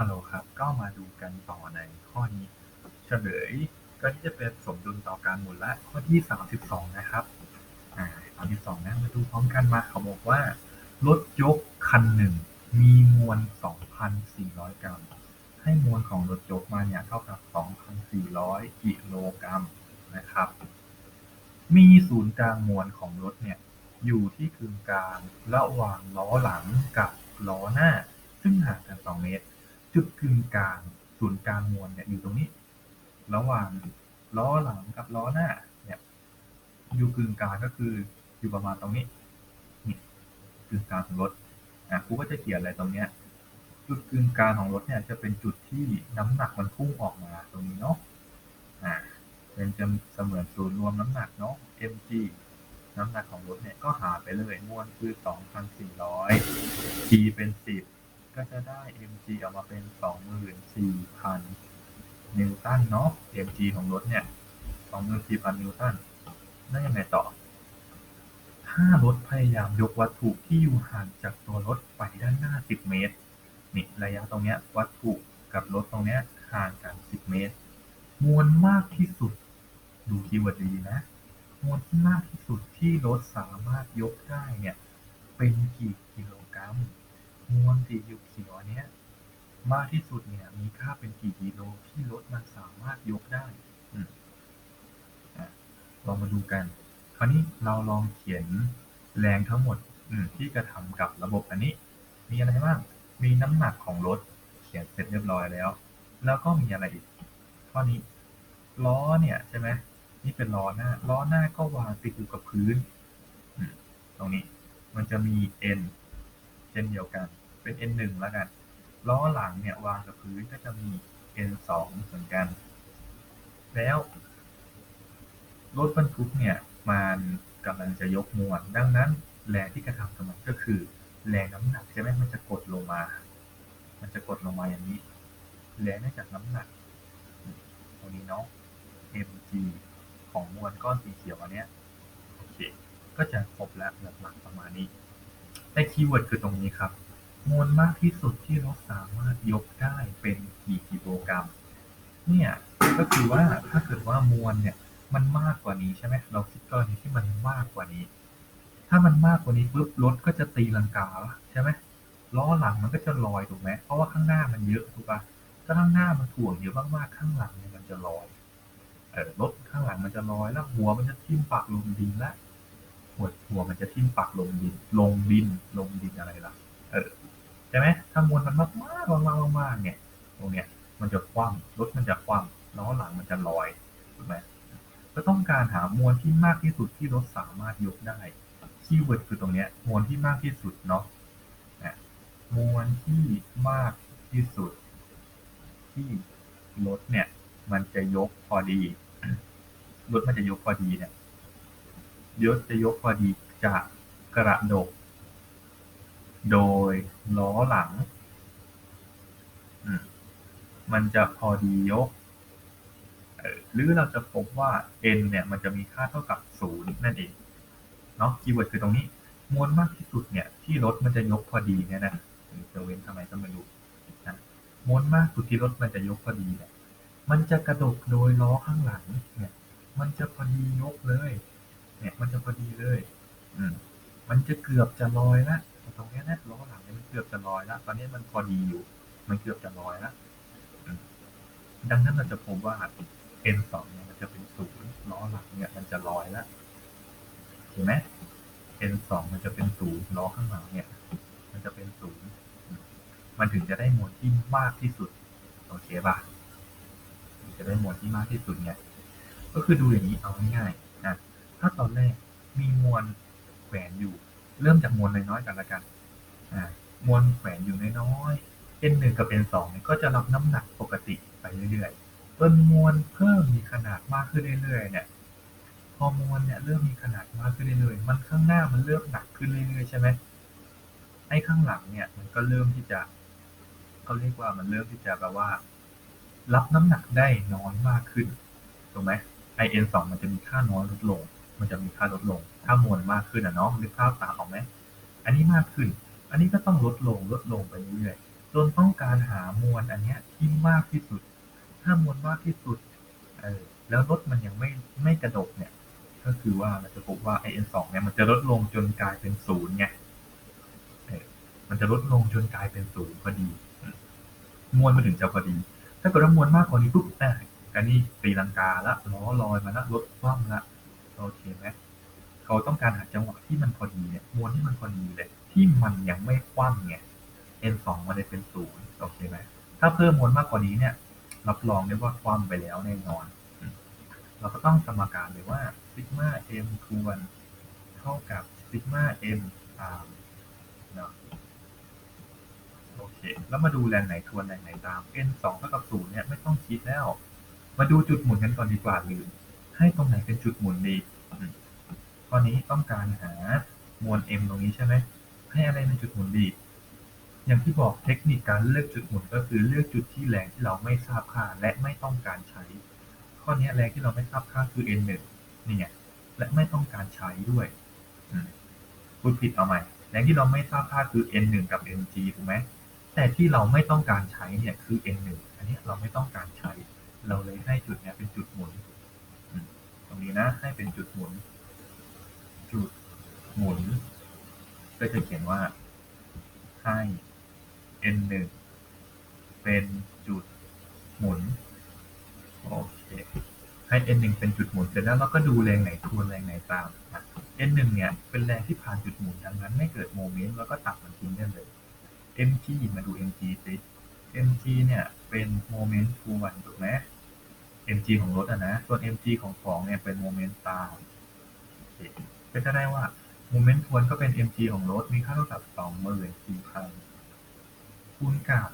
ฮัลโหลครับ ก็มาดูกันต่อในข้อนี้ เฉลยก็ที่จะเป็นสมดุลต่อการหมุนและข้อที่ 32 นะครับ อ่า32นะมาดูพร้อมกันมาเขาบอกว่า รถยกคันหนึ่ง มีมวล 2,400 กรัม ให้มวลของรถยกมาเนี่ยเท่ากับ 2,400 กิโลกรัมนะครับ มีศูนย์กลางมวลของรถเนี่ยอยู่ที่กึ่งกลางระหว่างล้อหลังกับล้อหน้า ซึ่งห่างกัน 2 เมตร จุดกึ่งกลางศูนย์กลางมวลเนี่ยอยู่ตรงนี้ ระหว่างล้อหลังกับล้อหน้าเนี่ยอยู่กึ่งกลางก็คืออยู่ประมาณตรงนี้นี่กึ่งกลางของรถอะครูก็จะเขียนอะไรตรงเนี้ยจุดกึ่งกลางของรถเนี่ยจะเป็นจุดที่น้ำหนักมันพุ่งออกมาตรงนี้เนาะอ่าเป็นจะเสมือนศูนย์รวมน้ำหนักเนาะ mg น้ำหนักของรถเนี่ยก็หาไปเลยมวลคือ 2,400 g เป็น 10 ก็จะได้ mg ออกมาเป็น 24,000 นิวตันเนาะ mg ของรถเนี่ย 24,000 นิวตันแล้วยังไงต่อ ถ้ารถพยายามยกวัตถุที่อยู่ห่างจากตัวรถไปด้านหน้า 10 เมตร นี่ระยะตรงเนี้ยวัตถุกับรถตรงเนี้ยห่างกัน 10 เมตร มวลมากที่สุด ดูคีย์เวิร์ดดีนะ มวลที่มากที่สุดที่รถสามารถยกได้เนี่ย เป็นกี่กิโลกรัม มวลสีเขียวๆอันเนี้ย มาก ที่สุดเนี่ย มีค่าเป็นกี่กิโลที่รถมันสามารถยกได้อืมอะลองมาดูกัน คราวนี้เราลองเขียนแรงทั้งหมดอืมที่กระทำกับระบบอันนี้ มีอะไรบ้าง มีน้ำหนักของรถเขียนเสร็จเรียบร้อยแล้ว แล้วก็มีอะไรอีกข้อนี้ล้อเนี่ยใช่ไหมนี่เป็นล้อหน้า ล้อหน้าก็วางติดอยู่กับพื้นอืมตรงนี้ มันจะมี n เช่นเดียวกัน เป็น n หนึ่งแล้วกัน ล้อหลังเนี่ยวางกับพื้นก็จะมี n สองเหมือนกัน แล้ว รถบรรทุกเนี่ยมันกำลังจะยกมวลดังนั้นแรงที่กระทำกับมันก็คือ แรงน้ำหนักใช่ไหมมันจะกดลงมา มันจะกดลงมาอย่างนี้แรงได้จากน้ำหนักตรงนี้เนาะ mg ของมวลก้อนสีเขียวอันเนี้ยโอเคก็จะครบแล้วหลักๆประมาณนี้ แต่คีย์เวิร์ดคือตรงนี้ครับ มวลมากที่สุดที่รถสามารถยกได้เป็นกี่กิโลกรัม เนี่ยก็คือว่าถ้าเกิดว่ามวลเนี่ยมันมากกว่านี้ใช่ไหมเราคิดกรณีที่มันมากกว่านี้ ถ้ามันมากกว่านี้ปุ๊บรถก็จะตีลังกาใช่ไหมล้อหลังมันก็จะลอยถูกไหมเพราะว่าข้างหน้ามันเยอะถูกปะถ้าข้างหน้ามันถ่วงเยอะมากๆข้างหลังเนี่ยมันจะลอยเออรถข้างหลังมันจะลอยแล้วหัวมันจะทิ่มปักลงดินละหัวหัวมันจะทิ่มปักลงดิน ลงดินลงดินอะไรล่ะเออ ใช่ไหมถ้ามวลมันมากมากมากมากมากๆเนี่ยตรงเนี้ยมันจะคว่ำรถมันจะคว่ำล้อหลังมันจะลอยถูกไหมก็ต้องการหามวลที่มากที่สุดที่รถสามารถยกได้คีย์เวิร์ดคือตรงเนี้ยมวลที่มากที่สุดเนาะนะมวลที่มากที่สุด ที่รถเนี่ย มันจะยกพอดีรถมันจะยกพอดีเนี่ยยศจะยกพอดีจะกระดก โดยล้อหลัง มันจะพอดียก หรือเราจะพบว่า n เนี่ย มันจะมีค่าเท่ากับศูนย์นั่นเอง เนาะคีย์เวิร์ดคือตรงนี้ มวลมากที่สุดเนี่ย ที่รถมันจะยกพอดีเนี่ยนะจะเว้นทำไมก็ไม่รู้นะมวลมากสุดที่รถมันจะยกพอดีเนี่ย มันจะกระดกโดยล้อข้างหลัง เนี่ย มันจะพอดียกเลย เนี่ย มันจะพอดีเลย อืมมันจะเกือบจะลอยละ ตรงนี้นะล้อหลังเนี่ยมันเกือบจะลอยและตอนนี้มันพอดีอยู่ มันเกือบจะลอยและอืมดังนั้นเราจะพบว่า n สองเนี่ยมันจะเป็นศูนย์ล้อหลังเนี่ยมันจะลอยและเห็นไหม n สองมันจะเป็นศูนย์ล้อข้างหลังเนี่ย มันจะเป็นศูนย์มันถึงจะได้มวลที่มากที่สุดโอเคป่ะจะได้มวลที่มากที่สุดเนี่ย ก็คือดูอย่างนี้เอาง่ายๆนะถ้าตอนแรกมีมวลแขวนอยู่ เริ่มจากมวลน้อยๆกันละกันอ่ามวลแขวนอยู่น้อยๆ n หนึ่งกับ n สองเนี่ยก็จะรับน้ำหนักปกติไปเรื่อยๆจนมวลเพิ่มมีขนาดมากขึ้นเรื่อยๆเนี่ยพอมวลเนี่ยเริ่มมีขนาดมากขึ้นเรื่อยๆมันข้างหน้ามันเริ่มหนักขึ้นเรื่อยๆใช่ไหมไอ้ข้างหลังเนี่ยมันก็เริ่มที่จะเขาเรียกว่ามันเริ่มที่จะแบบว่า รับน้ำหนักได้น้อยมากขึ้นถูกไหมไอเอ็นสองมันจะมีค่าน้อยลดลง มันจะมีค่าลดลง ถ้ามวลมากขึ้นอะเนาะนึกภาพตามออกไหมอันนี้มากขึ้น อันนี้ก็ต้องลดลงลดลงไปเรื่อยจนต้องการหามวลอันเนี้ยที่มากที่สุด ถ้ามวลมากที่สุดเออแล้วรถมันยังไม่ไม่กระดกเนี่ย ก็คือว่าเราจะพบว่าไอเอ็นสองเนี่ยมันจะลดลงจนกลายเป็นศูนย์ไงเออมันจะลดลงจนกลายเป็นศูนย์พอดี มวลมันถึงจะพอดี ถ้าเกิดว่ามวลมากกว่านี้ปุ๊บอะการนี้ตีลังกาละล้อลอยมาละรถคว่ำละ โอเคไหมเขาต้องการหาจังหวะที่มันพอดีเนี่ยมวลที่มันพอดีเลยที่มันยังไม่คว่ำไง n สองมันเลยเป็นศูนย์โอเคไหมถ้าเพิ่มมวลมากกว่านี้เนี่ยรับรองได้ว่าคว่ำไปแล้วแน่นอน เราก็ต้องสมการเลยว่าซิกมา m ทวนเท่ากับซิกมา m ตามเนาะโอเค แล้วมาดูแรงไหนทวนแรงไหนตาม n สองเท่ากับศูนย์เนี่ยไม่ต้องคิดแล้ว มาดูจุดหมุนกันก่อนดีกว่าลืม ให้ตรงไหนเป็นจุดหมุนดีอืมข้อนี้ต้องการหามวล m ตรงนี้ใช่ไหม ให้อะไรเป็นจุดหมุนดี อย่างที่บอกเทคนิคการเลือกจุดหมุนก็คือเลือกจุดที่แรงที่เราไม่ทราบค่าและไม่ต้องการใช้ ข้อนี้แรงที่เราไม่ทราบค่าคือ n 1นี่ไง และไม่ต้องการใช้ด้วยพูดผิดเอาใหม่แรงที่เราไม่ทราบค่าคือ n 1กับ mg ถูกไหมแต่ที่เราไม่ต้องการใช้เนี่ยคือ n 1อันนี้เราไม่ต้องการใช้ เราเลยให้จุดนี้เป็นจุดหมุน ตรงนี้นะ ให้เป็นจุดหมุน จุดหมุน ก็จะเขียนว่า ให้ n 1เป็นจุดหมุนโอเคให้ n 1เป็นจุดหมุนเสร็จแล้วเราก็ดูแรงไหนทวนแรงไหนตามอะ n 1เนี่ยเป็นแรงที่ผ่านจุดหมุนดังนั้น ไม่เกิดโมเมนต์แล้วก็ตัดมันทิ้งได้เลย mg มาดู mg สิ mg เนี่ยเป็นโมเมนต์ทวนถูกไหม mg ของรถอะนะ ส่วน mg ของของเนี่ยเป็นโมเมนต์ตามโอเคก็จะได้ว่าโมเมนต์ทวนก็เป็น mg ของรถมีค่าเท่ากับ24,000คูณกับ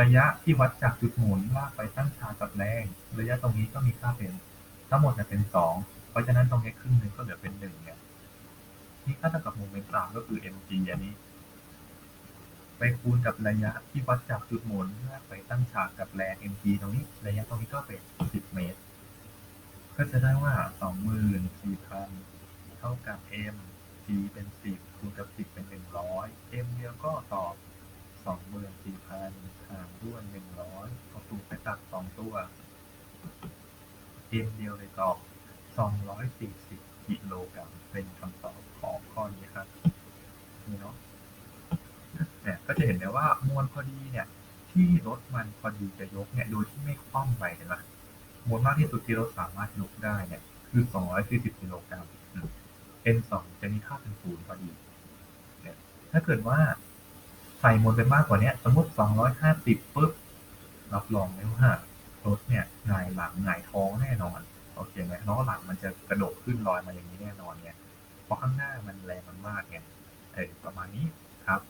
ระยะที่วัดจากจุดหมุนลากไปตั้งฉากกับแรง ระยะตรงนี้ก็มีค่าเป็น ทั้งหมดเนี่ยเป็นสองเพราะฉะนั้นตรงนี้ครึ่งหนึ่งก็เหลือเป็นหนึ่งเนี่ยนี่ค่าเท่ากับโมเมนต์ตามก็คือ mg อันนี้ ไปคูณกับระยะที่วัดจากจุดหมุนลากไปตั้งฉากกับแรง mg ตรงนี้ ระยะตรงนี้ก็เป็น 10 เมตร ก็จะได้ว่า 24,000 เท่ากับ m g เป็น 10 คูณกับ 10 เป็น 100 m เดียวก็ตอบ 24,000 หารด้วย 100เอาสูตรไปตัด 2 ตัว m เดียวเลยตอบ 240 กิโลกรัมเป็นคำตอบของข้อนี้ครับนี่เนาะ จะเห็นได้ว่ามวลพอดีเนี่ย ที่รถมันพอดีจะยกเนี่ยโดยที่ไม่คว่ำไปเห็นไหมมวลมากที่สุดที่รถสามารถยกได้เนี่ยคือ 240กิโลกรัมอืม N2 จะมีค่าเป็นศูนย์พอดีเนี่ยถ้าเกิดว่าใส่มวลไปมากกว่านี้สมมติ 250ปุ๊บรับรองได้ว่ารถเนี่ยหงายหลังหงายท้องแน่นอนโอเคไหมล้อหลังมันจะกระโดดขึ้นลอยมาอย่างนี้แน่นอนเนี่ยเพราะข้างหน้ามันแรงมันมากไงเออประมาณนี้ครับ